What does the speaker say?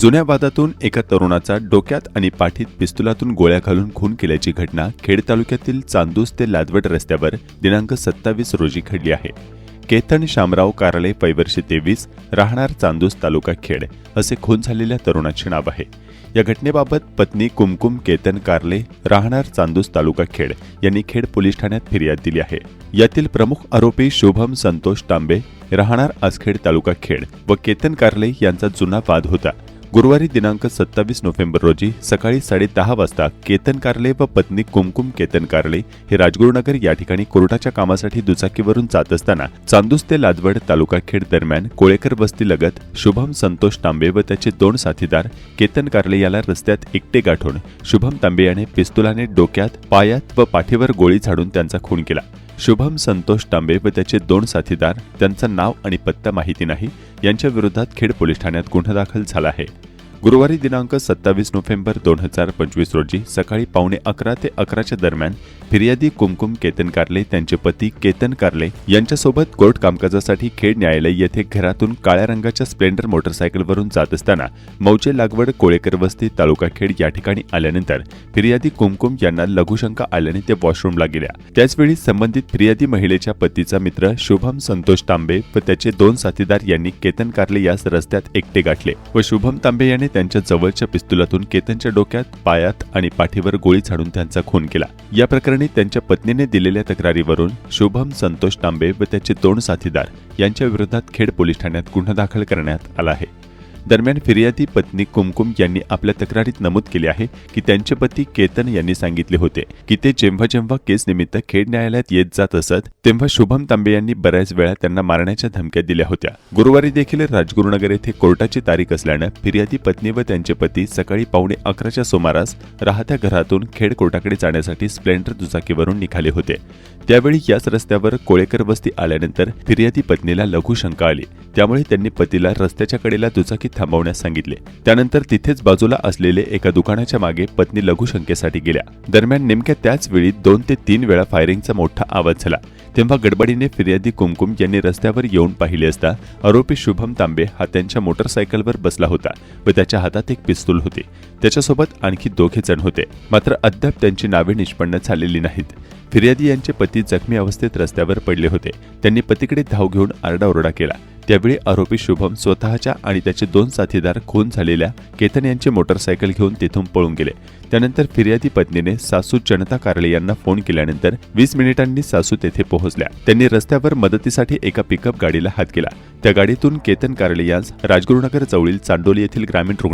जुन्या वादातून एका तरुणाचा डोक्यात आणि पाठीत पिस्तुलातून गोळ्या घालून खून केल्याची घटना खेड तालुक्यातील चांदूस ते लादवड रस्त्यावर दिनांक सत्तावीस रोजी घडली आहे. केतन शामराव कारले पैवर्षी तेवीस राहणार चांदूस तालुका खेड असे खून झालेल्या तरुणाचे नाव आहे. या घटनेबाबत पत्नी कुमकुम केतन कारले राहणार चांदूस तालुका खेड यांनी खेड पोलीस ठाण्यात फिर्याद दिली आहे. यातील प्रमुख आरोपी शुभम संतोष तांबे राहणार आसखेड तालुका खेड व केतन कारले यांचा जुना वाद होता. गुरुवारी दिनांक सत्तावीस नोव्हेंबर रोजी सकाळी साडेदहा वाजता केतन कारले व पत्नी कुमकुम केतन कारले हे राजगुरुनगर या ठिकाणी कोर्टाच्या कामासाठी दुचाकीवरून जात असताना चांदूस ते लादवड तालुका खेड दरम्यान कोळेकर वस्तीलगत शुभम संतोष तांबे व त्याचे दोन साथीदार केतन कारले याला रस्त्यात एकटे गाठून शुभम तांबे याने पिस्तुलाने डोक्यात पायात व पाठीवर गोळी झाडून त्यांचा खून केला. शुभम संतोष तांबे व त्याचे दोन साथीदार त्यांचं नाव आणि पत्ता माहिती नाही यांच्या विरोधात खेड पोलीस ठाण्यात गुन्हा दाखल झाला आहे. गुरुवारी दिनांक सत्तावीस नोव्हेंबर दोन हजार पंचवीस रोजी सकाळी पावणे अकरा ते अकराच्या दरम्यान फिर्यादी कुमकुम केतन कारले त्यांचे पती केतन कारले यांच्यासोबत कोर्ट कामकाजासाठी खेड न्यायालय येथे घरातून काळ्या रंगाच्या स्प्लेंडर मोटरसायकलवरून जात असताना मौजे लागवड कोळेकर वस्ती तालुका खेड या ठिकाणी आल्यानंतर फिर्यादी कुमकुम यांना लघुशंका आल्याने ते वॉशरूमला गेल्या. त्याचवेळी संबंधित फिर्यादी महिलेच्या पतीचा मित्र शुभम संतोष तांबे व त्याचे दोन साथीदार यांनी केतन कारले यास रस्त्यात एकटे गाठले व शुभम तांबे याने त्यांच्या जवळच्या पिस्तुलातून केतनच्या डोक्यात पायात आणि पाठीवर गोळी झाडून त्यांचा खून केला. या प्रकरणी त्यांच्या पत्नीने दिलेल्या तक्रारीवरून शुभम संतोष तांबे व त्याचे दोन साथीदार यांच्या विरोधात खेड पोलीस ठाण्यात गुन्हा दाखल करण्यात आला आहे. दरम्यान फिर्यादी पत्नी कुमकुम यांनी आपल्या तक्रारीत नमूद केले आहे की त्यांचे पती केतन यांनी सांगितले होते की ते जेव्हा जेव्हा केस निमित्त खेड न्यायालयात येत जात असत तेव्हा शुभम तांबे यांनी बऱ्याच वेळा त्यांना मारण्याच्या धमक्या दिल्या होत्या. गुरुवारी देखील राजगुरुनगर येथे कोर्टाची तारीख असल्यानं फिर्यादी पत्नी व त्यांचे पती सकाळी पावणे अकराच्या सुमारास राहत्या घरातून खेड कोर्टाकडे जाण्यासाठी स्प्लेंडर दुचाकीवरून निघाले होते. त्यावेळी याच रस्त्यावर कोळेकर वस्ती आल्यानंतर फिर्यादी पत्नीला लघु शंका आली. त्यामुळे त्यांनी पतीला रस्त्याच्या कडेला दुचाकी थांबवण्यास सांगितले. त्यानंतर तिथेच बाजूला असलेले एका दुकानाच्या मागे पत्नी लघुशंकेसाठी गेल्या. दरम्यान नेमक्या त्याच वेळी दोन ते तीन वेळा फायरिंगचा मोठा आवाज झाला. तेव्हा गडबडीने फिर्यादी कुमकुम यांनी रस्त्यावर येऊन पाहिले असता आरोपी शुभम तांबे हा त्यांच्या मोटरसायकलवर बसला होता व त्याच्या हातात एक पिस्तूल होते. त्याच्यासोबत आणखी दोघे जण होते. मात्र अद्याप त्यांची नावे निष्पन्न झालेली नाहीत. फिर्यादी यांचे पती जखमी अवस्थेत रस्त्यावर पडले होते. त्यांनी पतीकडे धाव घेऊन आरडाओरडा केला. त्यावेळी आरोपी शुभम स्वतःच्या आणि त्याचे दोन साथीदार खून झालेल्या केतन यांचे मोटरसायकल घेऊन तेथून पळून गेले. त्यानंतर फिर्यादी पत्नीने सासू जनता कार्ले यांना फोन केल्यानंतर वीस मिनिटांनी सासू तेथे पोहोचल्या. त्यांनी रस्त्यावर मदतीसाठी एका पिकअप गाडीला हात केला. त्या गाडीतून केतन कार्ले यांस राजगुरुनगर जवळील चांडोली येथील ग्रामीण रुग्ण